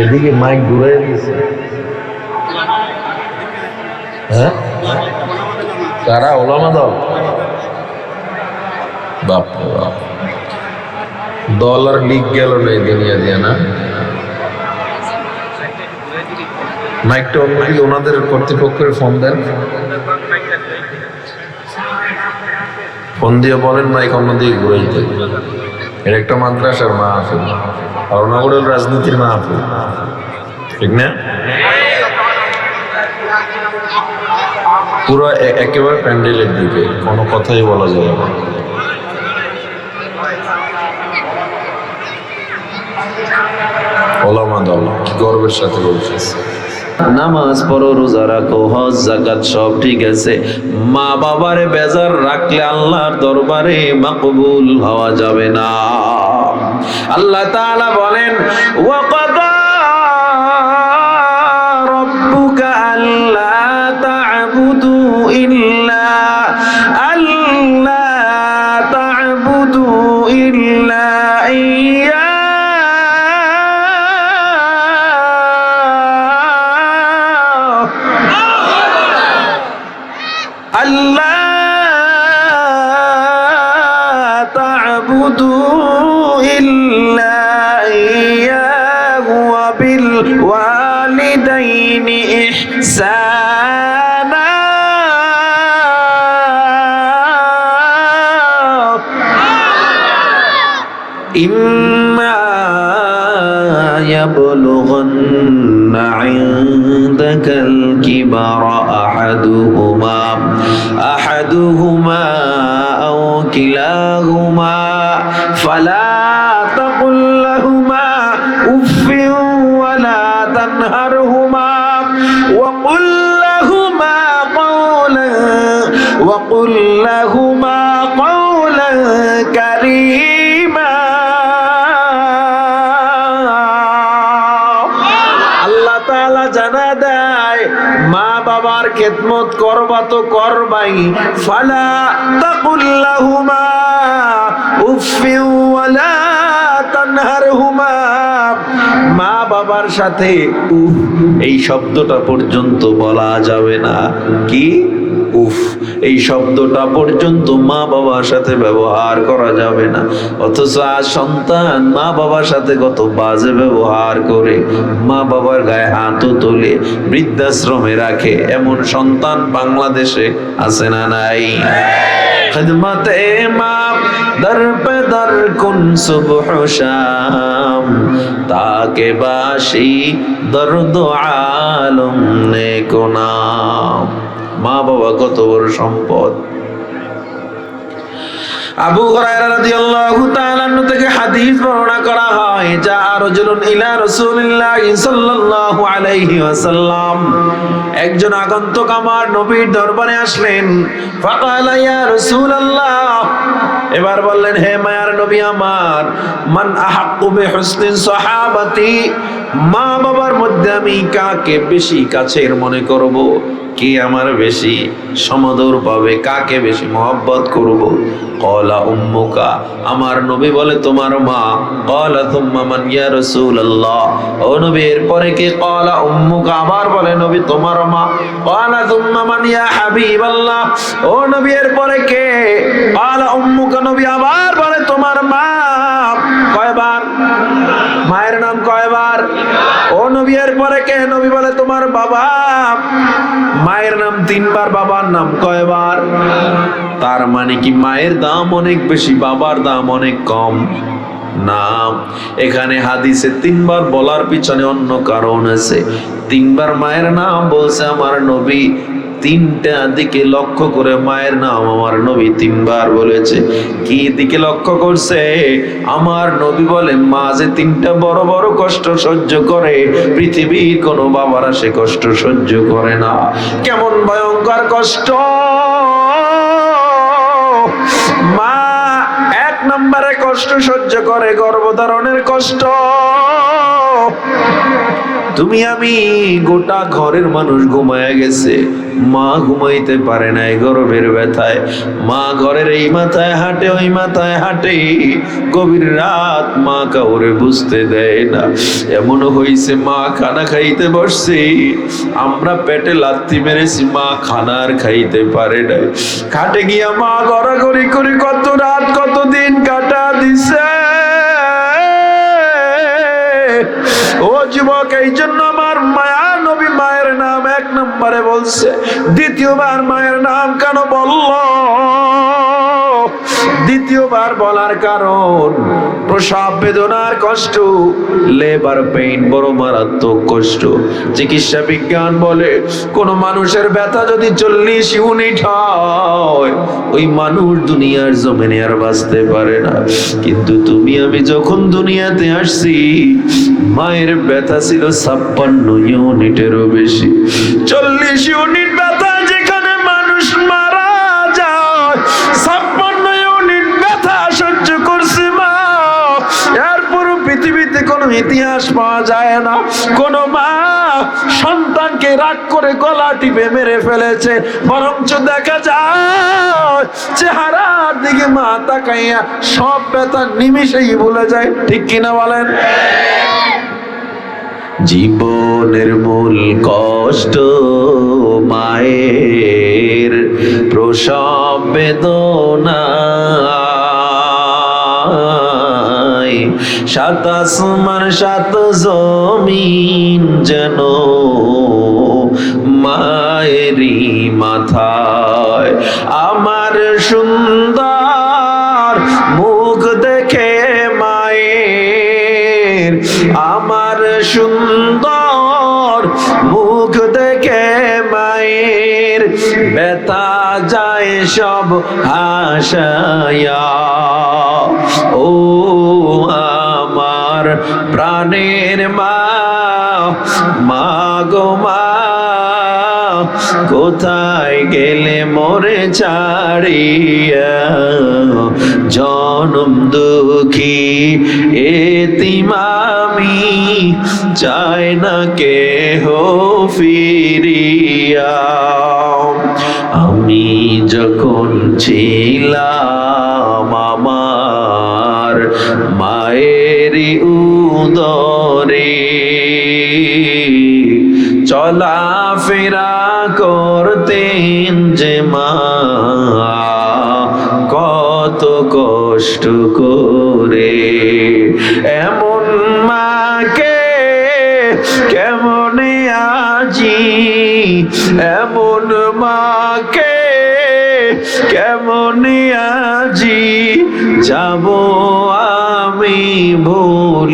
এদিকে মাইক ঘুরাই দিয়েছে। হ্যাঁ? কারা? ওলামা দল বাপ বাপ। দল আর লিগ গেল না দুনিয়া দিয়ে, না? মাইকটা অন্য দিকে ওনাদের কর্তৃপক্ষের ফোন দেন? ফোন দিয়ে বলেন মাইক অন্য দিকে ঘুরাইতে। এর একটা মাদ্রাসার মা আছে। আর হল রাজনীতির মা ঠিক না? পুরো একেবারে প্যান্ডেলের দিকে। কোনো কথাই বলা যায় না। ওলামা দল, কি গর্বের সাথে বলছিস নামাজ পড়ো, রোজা রাখো, হজ জাকাত সব ঠিক আছে। মা বাবার বেজার রাখলে আল্লাহর দরবারে মাকবুল হওয়া যাবে না। আল্লাহ তাআলা বলেন, ওয়াকাদা يبلغن عندك الكبر أحدهما أحدهما أو كلاهما فلا تقل لهما أف ولا تنهرهما وقل لهما قولا وقل لهما قولا كريما. খেদমত করবা তো করবাই। ফালা তানহারহুমা। মা বাবার সাথে উফ, এই শব্দটা পর্যন্ত বলা যাবে না। কি? এই শব্দটা পর্যন্ত মা বাবার সাথে ব্যবহার করা যাবে না। অথচ আজ সন্তান মা বাবার সাথে কত বাজে ব্যবহার করে। মা বাবার গায়ে হাত তোলে, বৃদ্ধাশ্রমে রাখে। এমন সন্তান বাংলাদেশে আছে না নাই? তাকে বাসি দর্দ আলম নে কোনা। মা বাবা কত বড় সম্পদ। আবু হুরায়রা রাদিয়াল্লাহু তাআলা থেকে হাদিস বর্ণনা করা হয়, যা রাজুলুন ইলা রাসূলিল্লাহ সাল্লাল্লাহু আলাইহি ওয়াসাল্লাম। একজন আগন্তুক আমার নবীর দরবারে আসলেন, ফাকালা, ইয়া রাসূলুল্লাহ। এবার বললেন, হে মায়ার নবী আমার, মান আহাক্কু বিহুসনিন সাহাবাতি? মা বাবার মধ্যে আমি কাকে বেশি কাছের মনে করব? কে আমার বেশি সমাদর পাবে? কাকে বেশি মহব্বত করব? কলা উম্মুকা, আমার নবী বলে তোমার মা। কলা তুম্মা মান ইয়া রাসূলুল্লাহ। ও নবী, এরপরে কে? কলা উম্মুকা, আবার বলে নবী তোমার মা। কলা তুম্মা মান ইয়া হাবিবাল্লাহ। ও নবী, এরপরে কে? কলা উম্মুকা, নবী আবার বলে মায়ের নাম তিনবার, বাবার নাম কয়বার? তার মানে কি মায়ের দাম অনেক বেশি, বাবার দাম অনেক কম? নাম এখানে হাদিসে তিনবার বলার পিছনে অন্য কারণ আছে। তিনবার মায়ের নাম বলছে আমার নবী তিনটা দিকে লক্ষ্য করে মায়ের নাম আমার নবী তিনবার বলেছে। কি দিকে লক্ষ্য করছে? আমার নবী বলে, মা যে তিনটা বড় বড় কষ্ট সহ্য করে, পৃথিবীর কোনো বাবারা সে কষ্ট সহ্য করে না। কেমন ভয়ঙ্কর কষ্ট! মা এক নম্বরে কষ্ট সহ্য করে, গর্ভধারণের কষ্ট। তুমি আমি গোটা ঘরের মানুষ ঘুমায় গেছে। মা ঘুমাইতে পারে নাই গরবের ব্যথায়। মা ঘরের এই মাথায় হাঁটে, ওই মাথায় হাঁটে। গভীর রাত মা কাউরে বুঝতে দেয় না। এমন হইছে মা খানা খাইতে বসছে। আমরা পেটে লাত্তি মেরেছি, মা খানা আর খাইতে পারে নাই। খাটে গিয়া মা গড়াগড়ি করে কত রাত, কত দিন কাটা দিছে। ও যুবক এই জন্য আমার মায়া নবী মায়ের নাম এক নম্বরে বলছে, দ্বিতীয়বার মায়ের নাম কেন বলল? দ্বিতীয়বার বলার কারণ, প্রসব বেদনার কষ্ট, লেবার পেইন বড় মারাত্মক কষ্ট। চিকিৎসা বিজ্ঞান বলে, কোন মানুষের ব্যথা যদি চল্লিশ ইউনিট হয়, ওই মানুষ দুনিয়ার জমিনে আর বাঁচতে পারে না। কিন্তু তুমি, আমি যখন দুনিয়াতে আসছি, মায়ের ব্যথা ছিল ছাপ্পান্ন ইউনিটেরও বেশি। চল্লিশ ইউনিট ইতিহাস পাওয়া যায় না। কোন মা সন্তানকে রাগ করে গলা টিপে মেরে ফেলেছে। বরঞ্চ দেখা যায়, চেহারার দিকে মা তাকাইয়া সব ব্যথা নিমিশেই ভুলে যায়। ঠিক কিনা বলেন? জীবনের মূল কষ্ট মায়ের প্রসব বেদনা। সাত আসমান, সাত জমিন যেন মায়েরই মাথায়। আমার সুন্দর মুখ দেখে মায়ের, আমার সুন্দর মুখ দেখে মায়ের বেতা যায় সব হাসায়া। ও প্রাণের মা গো মা, কোথায় গেলে মোরে ছাড়িয়া? জনম দুঃখী এতিমামি চায় না কে হো ফিরিয়া। আমি যখন ছিলাম আমার মায়ের উদরে চলা ফেরা করতেন যে মা, কত কষ্ট করে। এমন মাকে কেমনে আজি? এমন মাকে কেমনে আজি? যাব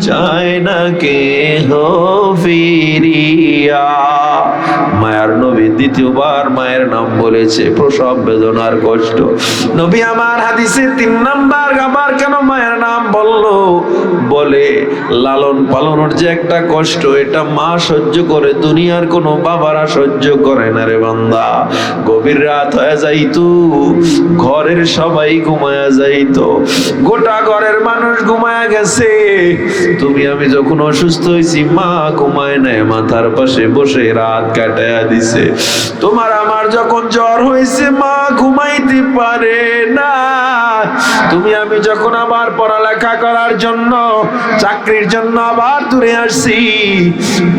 চায় না কে হো ফিরিয়া। মায়ের নবী দ্বিতীয়বার মায়ের নাম বলেছে, প্রসব বেদনার কষ্ট। নবী আমার হাদিসে তিন নাম্বার আবার কেন মায়ের নাম বলল? বলে, লালন পালনের যে একটা কষ্ট, এটা মা সহ্য করে, দুনিয়ার কোনো বাবারা সহ্য করে না রে বান্দা। গভীর রাত হয়ে যাইতো, ঘরের সবাই ঘুমায়া যাইতো। গোটা ঘরের মানুষ ঘুমায়া গেছে তুমি, আমি যখন অসুস্থ হয়েছি, মা ঘুমায় নাই, মাথার পাশে বসে রাত কাটায়া দিছে। তোমার আমার যখন জ্বর হয়েছে, মা ঘুমাইতে পারে না। তুমি আমি যখন আবার পড়ালেখা করার জন্য, চাকরির জন্য আবার দূরে আসছি,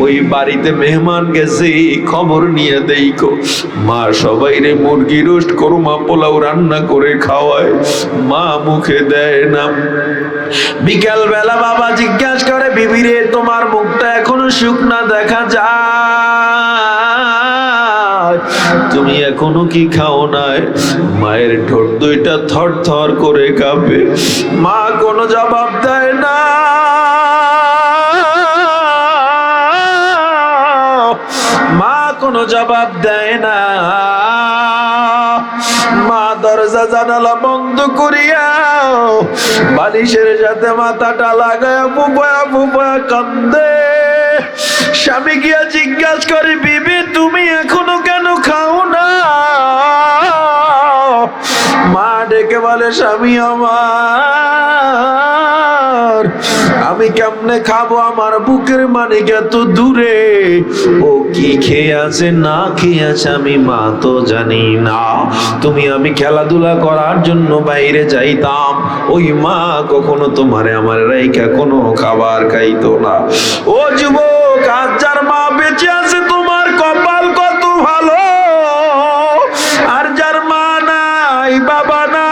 ওই বাড়িতে মেহমান গেছে, খবর নিয়ে দেইকো মা সবাই রে মুরগি রোস্ট, করমা পোলাও রান্না করে খাওয়ায়, মা মুখে দেয় না। বিকাল বেলা বাবা জিজ্ঞাসা করে, বিবি রে, তোমার মুখটা এখনও শুকনা দেখা যায়? তুমি এখনও কি খাও নাই? মায়ের ঠোঁট দুইটা থর থর করে কাঁপে। মা কোনো জবাব দেয় না। মা কোনো জবাব দেয় না। মা দরজা জানালা বন্ধ করিয়া বালিশের সাথে মাথাটা লাগায় ফুপায়া ফুপায়া কান্দে। স্বামী গিয়া জিজ্ঞাসা করে, বিবি, তুমি এখনও কেন খাও না? মা ডেকে বলে, স্বামী আমার, আমি কেমনে খাব? আমার বুকের মানিক এত দূরে। ও কি খেয়ে আছে, না খেয়ে আছে, আমি মা তো জানি না। তুমি আমি খেলাধুলা করার জন্য বাইরে যাইতাম। ওই মা কখনো তোমারে আমার রাইকা কোনো খাবার খাইতো না। ও যুবক আজ যার মা বেঁচে আছে, তোমার কপাল কত ভালো? আর যার মা নাই, বাবা নাই।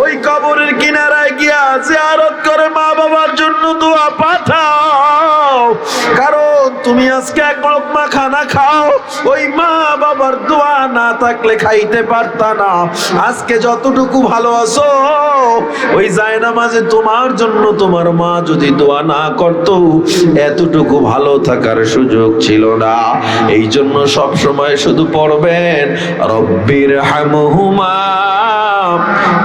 ওই কবরের কিনারায় গিয়া জিয়ারত করে মা বাবার জন্য দোয়া পাঠাও। কারণ তুমি আজকে এক লোকমা খানা খাও, ওই মা বাবার দোয়া না থাকলে খাইতে পারতা না। আজকে যতটুকু ভালো আছো, ওই জায়না মাঝে তোমার জন্য তোমার মা যদি দোয়া না করত, এতটুকু ভালো থাকার সুযোগ ছিল না। এই জন্য সব সময় শুধু পড়বেন, রব্বির হামহুমা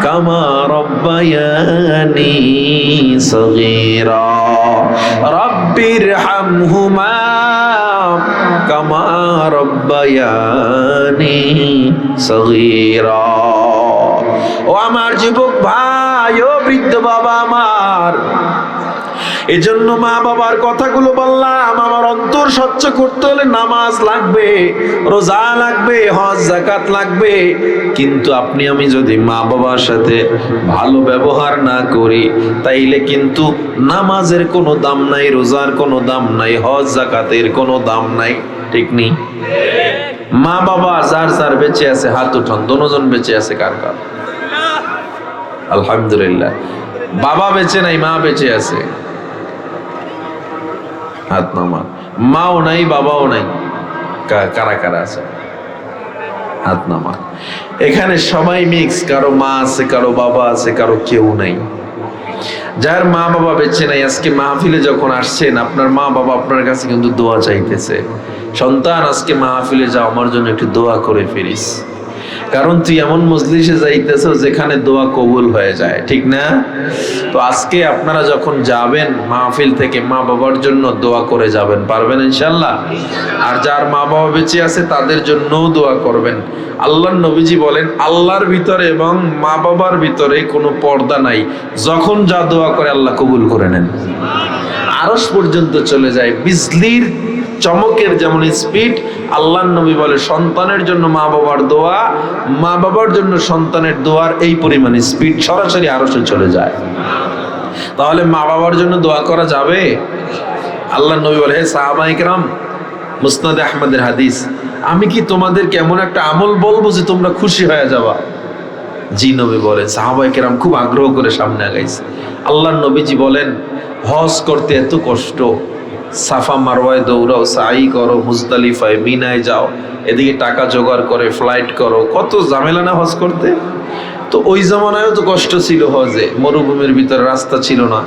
কামা রব্বায়ানি সগীরা। রব্বির হামহুমা কামা রব্বায়ানি সগীরা। ও আমার যুবক ভাই ও বৃদ্ধ বাবা আমার এজন্য মা বাবার কথাগুলো বললাম, আমার অন্তর স্বচ্ছ করতে হলে নামাজ লাগবে, রোজা লাগবে, হজ জাকাত লাগবে। কিন্তু আপনি, আমি যদি মা বাবার সাথে ভালো ব্যবহার না করি, তাইলে কিন্তু নামাজের কোনো দাম নাই, রোজার কোনো দাম নাই, হজ জাকাতের কোনো দাম নাই, ঠিক নেই মা বাবা যার যার বেঁচে আছে, হাত উঠান, দনোজন বেঁচে আছে কার কার? আলহামদুলিল্লাহ। বাবা বেঁচে নাই, মা বেঁচে আছে। হাত নামা মাও নাই, বাবাও নাই। কারা কারা আছে? হাত নামা এখানে সবাই মিক্স কারও মা আছে, কারও বাবা আছে, কারও কেউ নাই। যার মা বাবা বেঁচে নাই, আজকে মাহফিলে যখন আসছেন, আপনার মা বাবা আপনার কাছে কিন্তু দোয়া চাইতেছে। সন্তান, আজকে মাহফিলে যাও, আমার জন্য একটু দোয়া করে ফিরিস। কারণ তুই এমন মজলিসে যাইতেছ যেখানে দোয়া কবুল হয়ে যায়, ঠিক না? তো আজকে আপনারা যখন যাবেন মাহফিল থেকে মা বাবার জন্য দোয়া করে যাবেন, পারবেন ইনশাল্লাহ আর যার মা বাবা বেঁচে আছে তাদের জন্যও দোয়া করবেন। আল্লাহর নবীজি বলেন, আল্লাহর ভিতরে এবং মা বাবার ভিতরে কোনো পর্দা নাই। যখন যা দোয়া করে আল্লাহ কবুল করে নেন। আরস পর্যন্ত চলে যায়। বিজলির চমকের যেমন স্পিড আল্লাহর নবী বলে সন্তানের জন্য মা বাবার দোয়া, মা বাবার জন্য সন্তানের দোয়ার এই পরিমাণ স্পিড সরাসরি আরসে চলে যায়। তাহলে মা বাবার জন্য দোয়া করা যাবে? আল্লাহ নবী বলে, হে সাহাবাইকরাম মুসনাদ আহমদের হাদিস, আমি কি তোমাদের কেমন একটা আমল বলব যে তোমরা খুশি হয়ে যাবা? জি নবী বলেন সাহাবাই কেরাম খুব আগ্রহ করে সামনে আগাইছে। আল্লাহ নবীজি বলেন, হজ করতে এত কষ্ট সাফা মারওয়ায় দৌড়াও সাই করো, মুজদালিফায় মিনায় যাও, এদিকে টাকা জোগাড় করে ফ্লাইট করো। কত ঝামেলা না হজ করতে? তো ওই জামানায়ও তো কষ্ট ছিল হজে, মরুভূমির ভিতরে রাস্তা ছিল না।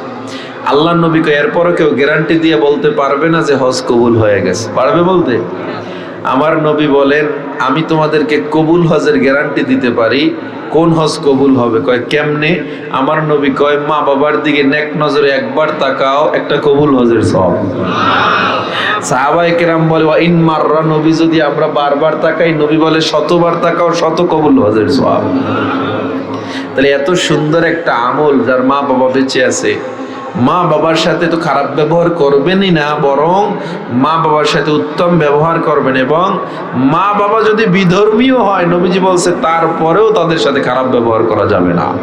আল্লাহ নবীকে এরপরও কেউ গ্যারান্টি দিয়ে বলতে পারবে না যে হজ কবুল হয়ে গেছে। পারবে বলতে? আমার নবী বলেন আমি তোমাদেরকে কবুল হজের গ্যারান্টি দিতে পারি। কোন হজ কবুল হবে? কয়, কেমনে? আমার নবী কয়, মা বাবার দিকে নেক নজরে একবার তাকাও, একটা কবুল হজের সব সাহাবাই কেরাম বলে, "ওয়া ইন মাররা নবী, যদি আমরা বারবার তাকাই, নবী বলে শতবার তাকাও, শত কবুল হজের সব তাহলে এত সুন্দর একটা আমল যার মা বাবা বেঁচে আছে। মা বাবার সাথে তো খারাপ ব্যবহার করবেনই না, বরং মা বাবার সাথে উত্তম ব্যবহার করবেন এবং মা বাবা যদি বিধর্মীয় হয়, নবীজি বলছে, তারপরেও তাদের সাথে খারাপ ব্যবহার করা যাবে না।